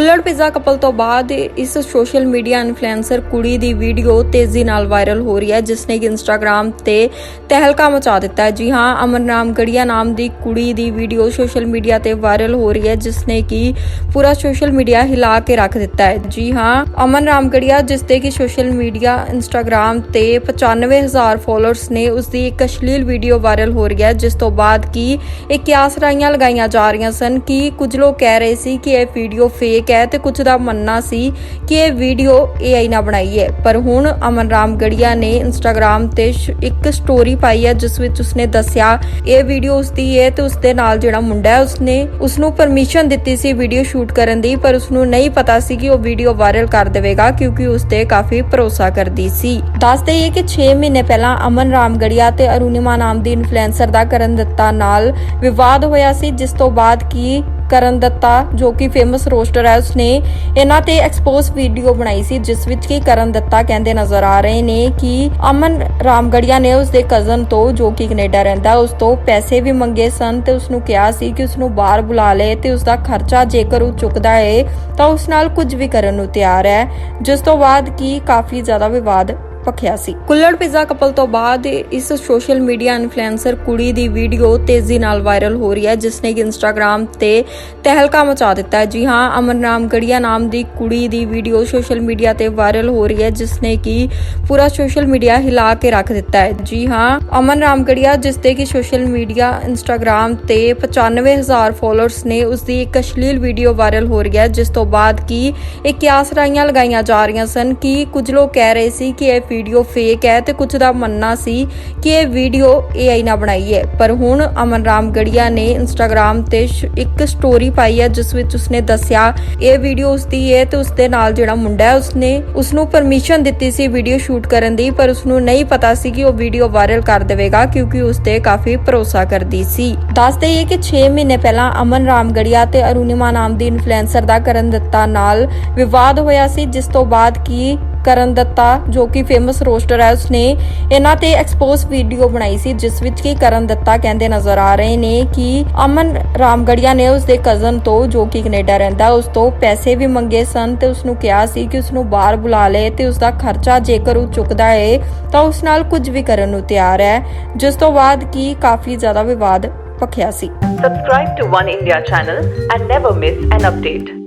ਕੁੱਲੜ pizza couple ਤੋਂ ਬਾਅਦ ਇਸ ਸੋਸ਼ਲ ਮੀਡੀਆ ਇਨਫਲੂਐਂਸਰ ਕੁੜੀ ਦੀ ਵੀਡੀਓ ਤੇਜ਼ੀ ਨਾਲ ਵਾਇਰਲ ਹੋ ਰਹੀ ਹੈ, ਜਿਸ ਨੇ ਕਿ ਇੰਸਟਾਗ੍ਰam ਤੇ ਤਹਿਲਕਾ ਮਚਾ ਦਿੱਤਾ ਹੈ। ਜੀ ਹਾਂ ਅਮਨ ਨਾਮ ਗੜੀਆ ਨਾਮ ਦੀ ਕੁੜੀ ਦੀ ਵੀਡੀਓ ਸੋਸ਼ਲ ਮੀਡੀਆ ਤੇ ਵਾਇਰਲ ਹੋ ਰਹੀ ਹੈ, ਜਿਸ ਨੇ ਕਿ ਪੂਰਾ ਸੋਸ਼ਲ ਮੀਡੀਆ ਹਿਲਾ ਕੇ ਰੱਖ ਦਿੱਤਾ ਹੈ। ਜੀ ਹਾਂ ਅਮਨ ਰਾਮ ਗੜੀਆ ਜਿਸ ਦੇ ਕਿ ਸੋਸ਼ਲ ਮੀਡੀਆ ਇੰਸਟਾਗ੍ਰam ਤੇ 95000 ਫਾਲੋਅਰਸ ਨੇ ਉਸ ਦੀ ਇੱਕ ਅਸ਼ਲੀਲ ਵੀਡੀਓ ਵਾਇਰਲ ਹੋ ਰਹੀ ਹੈ, ਜਿਸ ਤੋਂ ਬਾਅਦ ਕਿ ਇਹ ਕਿਆਸ ਰਾਈਆਂ ਲਗਾਈਆਂ ਜਾ ਰਹੀਆਂ ਸਨ ਕਿ ਕੁਝ ਲੋਕ ਕਹਿ ਰਹੇ ਸੀ ਕਿ ਇਹ ਵੀਡੀਓ ਫੇਕ ਹੈ ਤੇ ਕੁਝ ਦਾ ਮੰਨਣਾ ਸੀ ਕਿ ਇਹ ਵੀਡੀਓ AI ਨਾਲ ਬਣਾਈ ਹੈ। ਪਰ ਹੁਣ ਅਮਨ ਰਾਮ ਗੜੀਆ ਨੇ ਇੰਸਟਾਗ੍ਰam ਤੇ ਇੱਕ ਸਟੋਰੀ ਪਾਈ ਹੈ, ਜਿਸ ਵਿੱਚ ਉਸਨੇ ਦੱਸਿਆ, ਇਹ ਵੀਡੀਓ ਉਸਦੀ ਹੈ ਤੇ ਉਸਦੇ ਨਾਲ ਜਿਹੜਾ ਮੁੰਡਾ ਹੈ, ਉਸਨੇ ਉਸਨੂੰ ਪਰਮਿਸ਼ਨ ਦਿੱਤੀ ਸੀ ਵੀਡੀਓ ਸ਼ੂਟ ਕਰਨ ਦੀ, ਪਰ ਉਸਨੂੰ ਨਹੀਂ ਪਤਾ ਸੀ ਕਿ ਉਹ ਵੀਡੀਓ ਵਾਇਰਲ ਕਰ ਦੇਵੇਗਾ, ਕਿਉਂਕਿ ਉਸ ਤੇ ਕਾਫੀ ਭਰੋਸਾ ਕਰਦੀ ਸੀ। ਦੱਸਦੇ ਇਹ ਕਿ 6 ਮਹੀਨੇ ਪਹਿਲਾਂ ਅਮਨ ਰਾਮ ਗੜੀਆ ਤੇ ਅਰੁਣਿਮਾ ਨਾਮ ਦੀ ਇਨਫਲੂਐਂਸਰ ਦਾ ਕਰਨ ਦਿੱਤਾ ਨਾਲ ਵਿਵਾਦ ਹੋਇਆ ਸੀ, ਜਿਸ ਤੋਂ ਬਾਅਦ ਕੀ ਕਰਨ ਦੱਤਾ, ਜੋ ਕਿ ਫੇਮਸ ਰੋਸਟਰ ਹੈ ਉਸਨੇ ਇਹਨਾਂ ਤੇ ਐਕਸਪੋਜ਼ ਵੀਡੀਓ ਬਣਾਈ ਸੀ, ਜਿਸ ਵਿੱਚ ਕਿ ਕਰਨ ਦੱਤਾ ਕਹਿੰਦੇ ਨਜ਼ਰ ਆ ਰਹੇ ਨੇ ਕਿ ਅਮਨ ਰਾਮਗੜੀਆ ਨੇ ਉਸਦੇ ਕਜ਼ਨ ਤੋਂ, ਜੋ ਕਿ ਕੈਨੇਡਾ ਰਹਿੰਦਾ, ਉਸ ਤੋਂ ਪੈਸੇ ਵੀ ਮੰਗੇ ਸਨ ਤੇ ਉਸਨੂੰ ਕਿਹਾ ਸੀ ਕਿ ਉਸਨੂੰ ਬਾਹਰ ਬੁਲਾ ਲੇ ਤੇ ਉਸਦਾ ਖਰਚਾ ਜੇਕਰ ਉਹ ਚੁੱਕਦਾ ਹੈ ਤਾਂ ਉਸ ਨਾਲ ਕੁਝ ਵੀ ਕਰਨ ਨੂੰ ਤਿਆਰ ਹੈ, ਜਿਸ ਤੋਂ ਬਾਅਦ ਕੀ ਕਾਫੀ ਜ਼ਿਆਦਾ ਵਿਵਾਦ ਭਖਿਆ ਸੀ। ਕੁੱਲੜ ਪਿਜ਼ਾ ਕਪਲ ਤੋਂ ਬਾਅਦ ਇਸ ਸੋਸ਼ਲ ਮੀਡੀਆ ਇਨਫਲੂਐਂਸਰ ਕੁੜੀ ਦੀ ਵੀਡੀਓ ਤੇਜ਼ੀ ਨਾਲ ਵਾਇਰਲ ਹੋ ਰਹੀ ਹੈ ਜਿਸ ਨੇ ਕਿ ਇੰਸਟਾਗ੍ਰam ਤੇ ਤਹਿਲਕਾ ਮਚਾ ਦਿੱਤਾ ਹੈ। ਜੀ ਹਾਂ ਅਮਨ ਰਾਮ ਗੜੀਆ ਨਾਮ ਦੀ ਕੁੜੀ ਦੀ ਵੀਡੀਓ ਸੋਸ਼ਲ ਮੀਡੀਆ ਤੇ ਵਾਇਰਲ ਹੋ ਰਹੀ ਹੈ ਜਿਸ ਨੇ ਕਿ ਪੂਰਾ ਸੋਸ਼ਲ ਮੀਡੀਆ ਹਿਲਾ ਕੇ ਰੱਖ ਦਿੱਤਾ ਹੈ। ਜੀ ਹਾਂ ਅਮਨ ਰਾਮ ਗੜੀਆ ਜਿਸ ਦੇ ਕਿ ਸੋਸ਼ਲ ਮੀਡੀਆ ਇੰਸਟਾਗ੍ਰam ਤੇ 95000 ਫਾਲੋਅਰਸ ਨੇ ਉਸ ਦੀ ਇੱਕ ਅਸ਼ਲੀਲ ਵੀਡੀਓ ਵਾਇਰਲ ਹੋ ਰਹੀ ਹੈ, ਜਿਸ ਤੋਂ ਬਾਅਦ ਕਿ ਇਹ ਕਿਆਸ ਰਾਈਆਂ ਲਗਾਈਆਂ ਜਾ ਰਹੀਆਂ ਸਨ ਕਿ ਕੁਝ ਲੋਕ ਕਹਿ ਰਹੇ ਸੀ ਕਿ ਇਹ ਵੀਡੀਓ ਫੇਕ ਹੈ ਤੇ ਕੁਝ ਦਾ ਮੰਨਣਾ ਸੀ ਕਿ ਇਹ ਵੀਡੀਓ AI ਨਾਲ ਬਣਾਈ ਹੈ। ਪਰ ਹੁਣ ਅਮਨ ਰਾਮ ਗੜੀਆ ਨੇ ਇੰਸਟਾਗ੍ਰam ਤੇ ਇੱਕ ਸਟੋਰੀ ਪਾਈ ਹੈ, ਜਿਸ ਵਿੱਚ ਉਸਨੇ ਦੱਸਿਆ, ਇਹ ਵੀਡੀਓ ਉਸਦੀ ਹੈ ਤੇ ਉਸਦੇ ਨਾਲ ਜਿਹੜਾ ਮੁੰਡਾ ਹੈ, ਉਸਨੇ ਉਸਨੂੰ ਪਰਮਿਸ਼ਨ ਦਿੱਤੀ ਸੀ ਵੀਡੀਓ ਸ਼ੂਟ ਕਰਨ ਦੀ, ਪਰ ਉਸਨੂੰ ਨਹੀਂ ਪਤਾ ਸੀ ਕਿ ਉਹ ਵੀਡੀਓ ਵਾਇਰਲ ਕਰ ਦੇਵੇਗਾ, ਕਿਉਂਕਿ ਉਸ ਤੇ ਕਾਫੀ ਭਰੋਸਾ ਕਰਦੀ ਸੀ। ਦੱਸਦੇ ਇਹ ਕਿ 6 ਮਹੀਨੇ ਪਹਿਲਾਂ ਅਮਨ ਰਾਮ ਗੜੀਆ ਤੇ ਅਰੁਣਿਮਾ ਨਾਮ ਦੀ ਇਨਫਲੂਐਂਸਰ ਦਾ ਕਰਨ ਦਿੱਤਾ ਨਾਲ ਵਿਵਾਦ ਹੋਇਆ ਸੀ, ਜਿਸ ਤੋਂ ਬਾਅਦ ਕੀ ਕਰਨ ਦੱਤਾ, ਜੋ ਕਿ ਫੇਮਸ ਰੋਸਟਰ ਹੈ ਉਸਨੇ ਇਹਨਾਂ ਤੇ ਐਕਸਪੋਜ਼ ਵੀਡੀਓ ਬਣਾਈ ਸੀ, ਜਿਸ ਵਿੱਚ ਕਿ ਕਰਨ ਦੱਤਾ ਕਹਿੰਦੇ ਨਜ਼ਰ ਆ ਰਹੇ ਨੇ ਕਿ ਅਮਨ ਰਾਮਗੜੀਆ ਨੇ ਉਸਦੇ ਕਜ਼ਨ ਤੋਂ, ਜੋ ਕਿ ਕੈਨੇਡਾ ਰਹਿੰਦਾ, ਉਸ ਤੋਂ ਪੈਸੇ ਵੀ ਮੰਗੇ ਸਨ ਤੇ ਉਸਨੂੰ ਕਿਹਾ ਸੀ ਕਿ ਉਸਨੂੰ ਬਾਹਰ ਬੁਲਾ ਲੇ ਤੇ ਉਸਦਾ ਖਰਚਾ ਜੇਕਰ ਉਹ ਚੁੱਕਦਾ ਹੈ ਤਾਂ ਉਸ ਨਾਲ ਕੁਝ ਵੀ ਕਰਨ ਨੂੰ ਤਿਆਰ ਹੈ, ਜਿਸ ਤੋਂ ਬਾਅਦ ਕੀ ਕਾਫੀ ਜ਼ਿਆਦਾ ਵਿਵਾਦ ਭਖਿਆ ਸੀ Subscribe to One India channel and never miss an update.